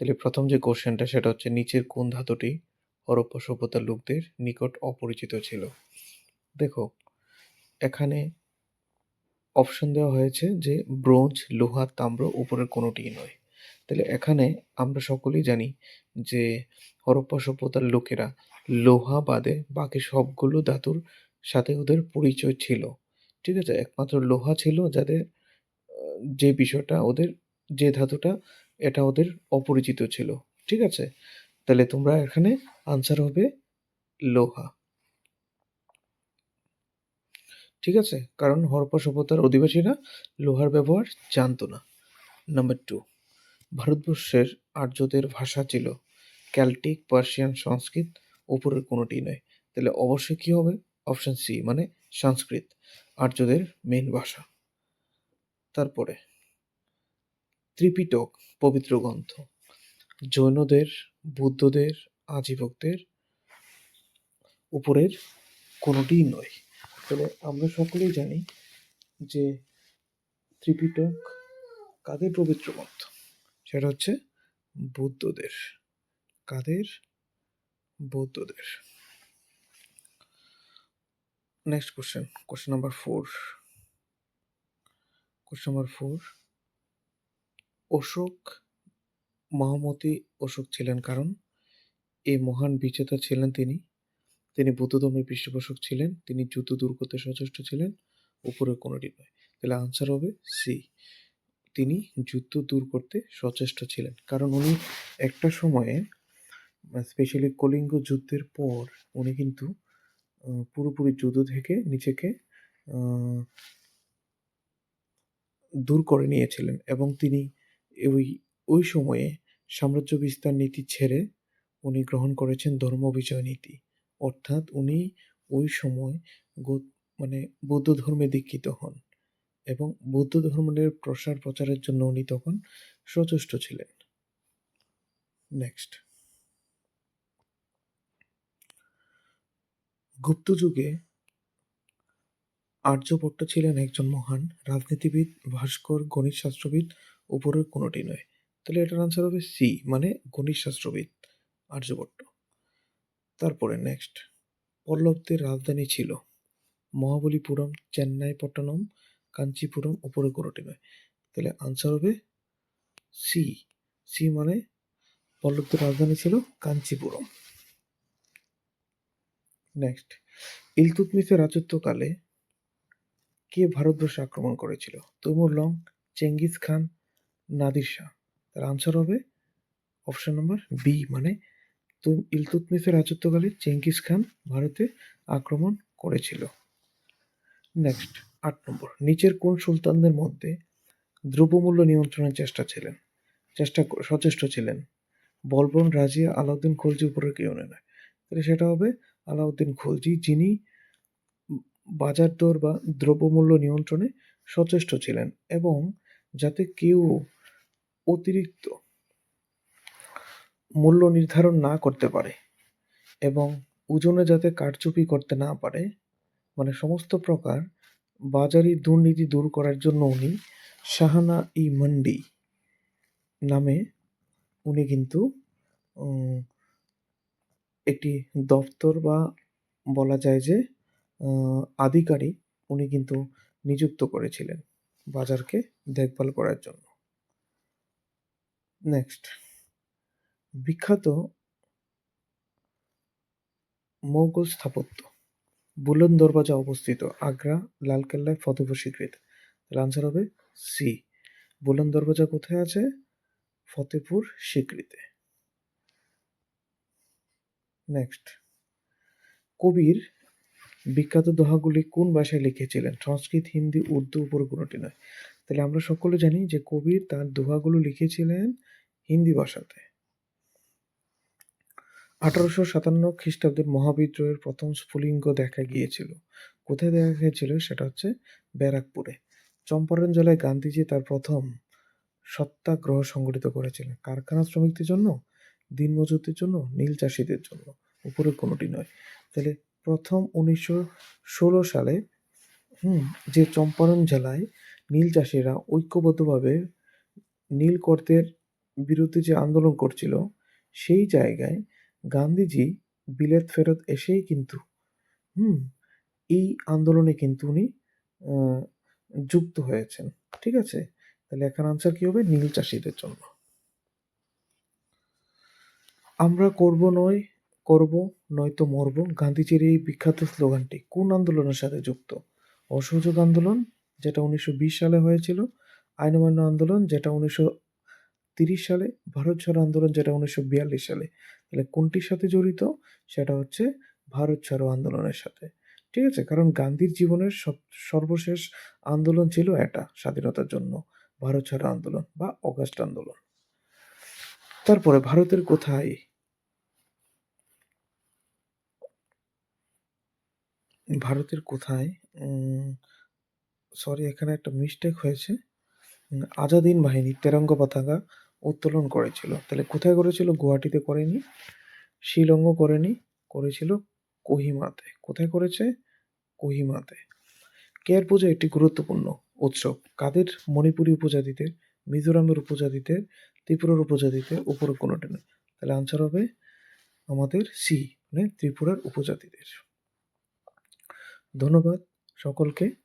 তাহলে প্রথম যে কোশ্চেনটা সেটা হচ্ছে নিচের কোন ধাতুটি হরপ্পা সভ্যতার লোকদের নিকট অপরিচিত ছিল? দেখো, এখানে অপশন দেওয়া হয়েছে যে ব্রোঞ্জ, লোহা, তাম্র উপরের কোনোটিই নয়। তাহলে এখানে আমরা সকলেই জানি যে হরপ্পা সভ্যতার লোকেরা লোহা বাদে বাকি সবগুলো ধাতুর সাথে ওদের পরিচয় ছিল। ঠিক আছে? একমাত্র লোহা ছিল যাদের যে বিষয়টা, ওদের যে ধাতুটা এটা ওদের অপরিচিত ছিল, ঠিক আছে? তাহলে তোমরা এখানে আনসার হবে লোহা। ঠিক আছে? কারণ হরপ্পা সভ্যতার অধিবাসীরা লোহার ব্যবহার জানতো না। নাম্বার টু ভারতবর্ষের আর্যদের ভাষা ছিল ক্যাল্টিক পার্সিয়ান সংস্কৃত উপরের কোনোটি নয়। তাহলে অবশ্যই কি হবে? অপশন সি মানে সংস্কৃত, আর্যদের মেন ভাষা। তারপরে ত্রিপিটক পবিত্র গ্রন্থ। জৈনদের, বুদ্ধদের, আজীবকদের উপরের কোনোটিই নয়। তাহলে আমরা সকলেই জানি যে ত্রিপিটক কাদের পবিত্র গ্রন্থ? সেটা হচ্ছে বুদ্ধদের, কাদের? বৌদ্ধদের। Next question question number four question number four Ashoka, মহামতি অশোক ছিলেন কারণ এই মহান বিজেতা ছিলেন তিনি। তিনি বুদ্ধ ধর্মের পৃষ্ঠপোষক ছিলেন, তিনি যুদ্ধ দূর করতে সচেষ্ট ছিলেন, উপরে কোনোটি নয়। তাহলে আনসার হবে সি তিনি যুদ্ধ দূর করতে সচেষ্ট ছিলেন। কারণ উনি একটা সময়ে স্পেশালি কলিঙ্গ যুদ্ধের পর উনি কিন্তু পুরোপুরি যুদ্ধ থেকে নিজেকে দূর করে নিয়েছিলেন এবং তিনি ওই ওই সময়ে সাম্রাজ্য বিস্তার নীতি ছেড়ে উনি গ্রহণ করেছেন ধর্ম বিজয় নীতি। অর্থাৎ উনি ওই সময় মানে বৌদ্ধ ধর্মে দীক্ষিত হন এবং বৌদ্ধ ধর্মের প্রসার প্রচারের জন্য উনি তখন সচেষ্ট ছিলেন। নেক্সট গুপ্ত যুগে আর্যভট্ট ছিলেন একজন মহান রাজনীতিবিদ, ভাস্কর গণিত শাস্ত্রবিদ উপরের কোনোটি নয়। তাহলে এটার আনসার হবে সি মানে গণিত শাস্ত্রবিদ আর্যভট্ট। তারপরে নেক্সট পল্লবদের রাজধানী ছিল মহাবলীপুরম চেন্নাই পট্টনম কাঞ্চিপুরম উপরে কোনোটি নয়। তাহলে আনসার হবে সি সি মানে পল্লবদের রাজধানী ছিল কাঞ্চিপুরম। নেক্সট ইলতুতমিসের রাজত্বকালে কে ভারতবর্ষে আক্রমণ করেছিল? Timur Lang Genghis Khan Nadir Shah. তার আনসার হবে অপশন নম্বর বি মানে তুম- ইলতুৎমিশের রাজত্বকালে চেঙ্গিস খান ভারতে আক্রমণ করেছিল। নেক্সট আট নম্বর, নিচের কোন সুলতানদের মধ্যে দ্রব্যমূল্য নিয়ন্ত্রণের চেষ্টা ছিলেন? চেষ্টা সচেষ্ট ছিলেন। বলবন রাজিয়া, আলাউদ্দিন খলজি উপরের কেউ নয় তাহলে সেটা হবে আলাউদ্দিন খলজি, যিনি বাজার দর বা দ্রব্যমূল্য নিয়ন্ত্রণে সচেষ্ট ছিলেন এবং যাতে কেউ অতিরিক্ত মূল্য নির্ধারণ না করতে পারে এবং ওজনে যাতে কারচুপি করতে না পারে মানে সমস্ত প্রকার বাজারি দুর্নীতি দূর করার জন্য উনি শাহানা ই মান্ডি নামে উনি কিন্তু একটি দপ্তর বা বলা যায় যে আধিকারিক উনি কিন্তু নিযুক্ত করেছিলেন বাজারকে দেখভাল করার জন্য। নেক্সট। বিখ্যাত মোগল স্থাপত্য। বুলন দরবাজা অবস্থিত আগ্রা লালকেল্লায় ফতেপুর স্বীকৃত তাহলে আনসার হবে সি বুলন দরবাজা কোথায় আছে? ফতেপুর স্বীকৃতে নেক্সট। কবির বিখ্যাত দোহাগুলি কোন ভাষায় লিখেছিলেন? সংস্কৃত, হিন্দি, উর্দু উপর কোনোটি নয়। তাহলে আমরা সকলে জানি যে কবির তার দোহাগুলো লিখেছিলেন হিন্দি ভাষাতে। আঠারোশো সাতান্ন খ্রিস্টাব্দের মহাবিদ্রোহের প্রথম স্ফুলিঙ্গ দেখা গিয়েছিল। কোথায় দেখা গিয়েছিল? সেটা হচ্ছে ব্যারাকপুরে। চম্পারণ জেলায় গান্ধীজি তার প্রথম সত্যাগ্রহ সংগঠিত করেছিলেন। কারখানা শ্রমিকদের জন্য দিনমজুরদের জন্য, নীল চাষিদের জন্য। উপরে কোনোটি নয়। তাহলে প্রথম উনিশশো ষোলো সালে, হুম, যে চম্পারণ জেলায় নীল চাষিরা ঐক্যবদ্ধভাবে নীল কর্তের বিরুদ্ধে যে আন্দোলন করছিল, সেই জায়গায় গান্ধীজি বিলেত ফেরত এসেই কিন্তু, হুম, এই আন্দোলনে কিন্তু উনি যুক্ত হয়েছেন, ঠিক আছে? তাহলে এখানে আনসার কি হবে? নীল চাষিদের জন্য। আমরা করব নয়, করব, নয়তো মরব, গান্ধীজির এই বিখ্যাত স্লোগানটি কোন আন্দোলনের সাথে যুক্ত? অসহযোগ আন্দোলন যেটা উনিশশো বিশ সালে হয়েছিল আইন অমান্য আন্দোলন যেটা উনিশশো তিরিশ সালে, ভারত ছাড়ো আন্দোলন যেটা উনিশশো বিয়াল্লিশ সালে। তাহলে কোনটির সাথে জড়িত? সেটা হচ্ছে ভারত ছাড়ো আন্দোলনের সাথে। ঠিক আছে? কারণ গান্ধীর জীবনের সব, সর্বশেষ আন্দোলন ছিল এটা, স্বাধীনতার জন্য। ভারত ছাড়ো আন্দোলন বা অগাস্ট আন্দোলন। তারপরে ভারতের কোথায়? ভারতের কোথায়? সরি এখানে একটা মিস্টেক হয়েছে। আজাদিন বাহিনী, তেরঙ্গ পতাকা উত্তোলন করেছিল। তাহলে কোথায় করেছিল? গুয়াহাটিতে করেনি, শিলংও করেনি, করেছিল কোহিমাতে। কোথায় করেছে? কোহিমাতে। কেয়ার পূজা? একটি গুরুত্বপূর্ণ উৎসব। কাদের? মণিপুরী উপজাতিদের, মিজোরামের উপজাতিদের, ত্রিপুরার উপজাতিদের উপরে কোনোটা না তাহলে আনসার হবে আমাদের সি মানে ত্রিপুরার উপজাতিদের। ধন্যবাদ সকলকে।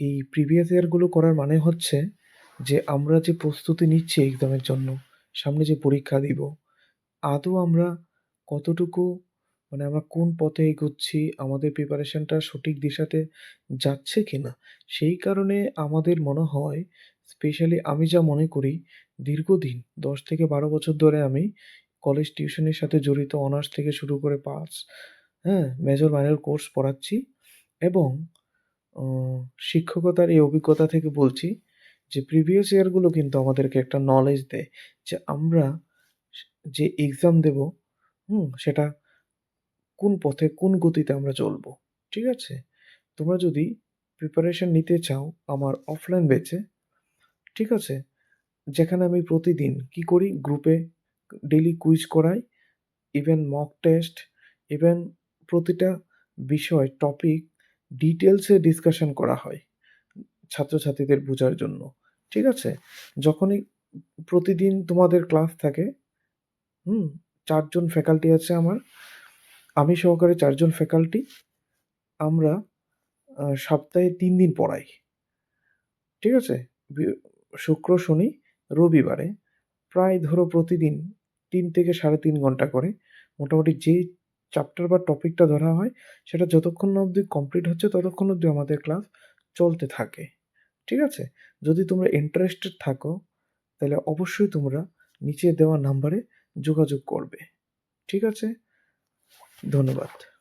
এই প্রিভিয়াস ইয়ারগুলো করার মানে হচ্ছে যে আমরা যে প্রস্তুতি নিচ্ছি এক্সামের জন্য, সামনে যে পরীক্ষা দিব, আদৌ আমরা কতটুকু মানে আমরা কোন পথে এগোচ্ছি, আমাদের প্রিপারেশনটা সঠিক দিশাতে যাচ্ছে কি না সেই কারণে আমাদের মনে হয় স্পেশালি আমি যা মনে করি, দীর্ঘদিন, দশ থেকে বারো বছর ধরে আমি কলেজ টিউশনের সাথে জড়িত অনার্স থেকে শুরু করে পাস হ্যাঁ মেজর মাইনর কোর্স পড়াচ্ছি এবং শিক্ষকতার এই অভিজ্ঞতা থেকে বলছি যে প্রিভিয়াস ইয়ারগুলো কিন্তু আমাদেরকে একটা নলেজ দেয় যে আমরা যে এক্সাম দেব, হুম, সেটা কোন পথে কোন গতিতে আমরা চলবো, ঠিক আছে? তোমরা যদি প্রিপারেশন নিতে চাও আমার অফলাইন ব্যাচে ঠিক আছে? যেখানে আমি প্রতিদিন কি করি? গ্রুপে ডেলি কুইজ করাই ইভেন মক টেস্ট ইভেন প্রতিটা বিষয় টপিক ডিটেলসে ডিসকাশন করা হয় ছাত্রছাত্রীদের বোঝার জন্য। ঠিক আছে? যখনই প্রতিদিন তোমাদের ক্লাস থাকে, হুম, চারজন ফ্যাকাল্টি আছে আমার, আমি সহকারে চারজন ফ্যাকাল্টি আমরা সপ্তাহে তিন দিন পড়াই। ঠিক আছে? শুক্র, শনি, রবিবারে। প্রায় ধরো প্রতিদিন তিন থেকে সাড়ে তিন ঘণ্টা করে। মোটামুটি যে চ্যাপ্টার বা টপিকটা ধরা হয়, সেটা যতক্ষণ অবধি কমপ্লিট হচ্ছে, ততক্ষণ অবধি আমাদের ক্লাস চলতে থাকে। ঠিক আছে? যদি তোমরা ইন্টারেস্টেড থাকো, তাহলে অবশ্যই তোমরা নিচে দেওয়া নাম্বারে যোগাযোগ করবে। ঠিক আছে? ধন্যবাদ।